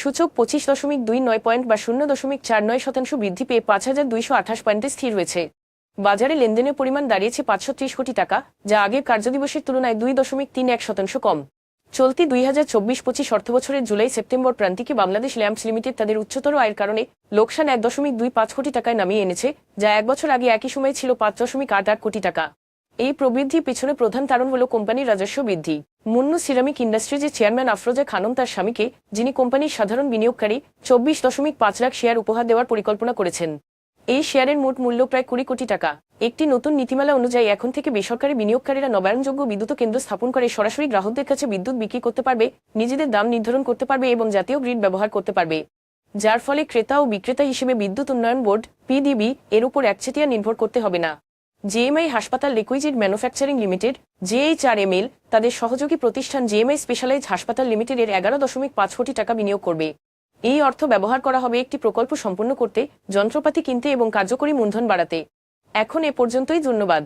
সূচক পঁচিশ দশমিক দুই নয় পয়েন্ট বা শূন্য দশমিক চার নয় শতাংশ বৃদ্ধি পেয়ে পাঁচ হাজার দুইশো আঠাশ পয়েন্টে স্থির রয়েছে বাজারে লেনদেনের পরিমাণ দাঁড়িয়েছে পাঁচশো ত্রিশ কোটি টাকা, যা আগের কার্যদিবসের তুলনায় দুই দশমিক তিন এক শতাংশ কম। চলতি দুই হাজার চব্বিশ পঁচিশ অর্থবছরের জুলাই সেপ্টেম্বর প্রান্তিকে বাংলাদেশ ল্যাম্পস লিমিটেড তাদের উচ্চতর আয়ের কারণে লোকসান এক দশমিক দুই পাঁচ কোটি টাকায় নামিয়ে এনেছে, যা এক বছর আগে একই সময়ে ছিল পাঁচ দশমিক আট আট কোটি টাকা। এই প্রবৃদ্ধির পিছনে প্রধান কারণ হল কোম্পানির রাজস্ব বৃদ্ধি। মুন্নু সিরামিক ইন্ডাস্ট্রিজের চেয়ারম্যান আফরোজা খানম তার স্বামীকে, যিনি কোম্পানির সাধারণ বিনিয়োগকারী, চব্বিশ দশমিক পাঁচ লাখ শেয়ার উপহার দেওয়ার পরিকল্পনা করেছেন। এই শেয়ারের মোট মূল্য প্রায় কুড়ি কোটি টাকা। একটি নতুন নীতিমালা অনুযায়ী এখন থেকে বেসরকারি বিনিয়োগকারীরা নবায়নযোগ্য বিদ্যুৎ কেন্দ্র স্থাপন করে সরাসরি গ্রাহকদের কাছে বিদ্যুৎ বিক্রি করতে পারবে, নিজেদের দাম নির্ধারণ করতে পারবে এবং জাতীয় গ্রিড ব্যবহার করতে পারবে। যার ফলে ক্রেতা ও বিক্রেতা হিসেবে বিদ্যুৎ উন্নয়ন বোর্ড, পিডিবি, এর উপর একচেটিয়া নির্ভর করতে হবে না। জেএমআই হাসপাতাল লিকুইজিড ম্যানুফ্যাকচারিং লিমিটেড জেএইচআরএমএল তাদের সহযোগী প্রতিষ্ঠান জেএমআই স্পেশালাইজ হাসপাতাল লিমিটেডের এগারো দশমিক পাঁচ কোটি টাকা বিনিয়োগ করবে। এই অর্থ ব্যবহার করা হবে একটি প্রকল্প সম্পূর্ণ করতে, যন্ত্রপাতি কিনতে এবং কার্যকরী মূলধন বাড়াতে। এখন এ পর্যন্তই, ধন্যবাদ।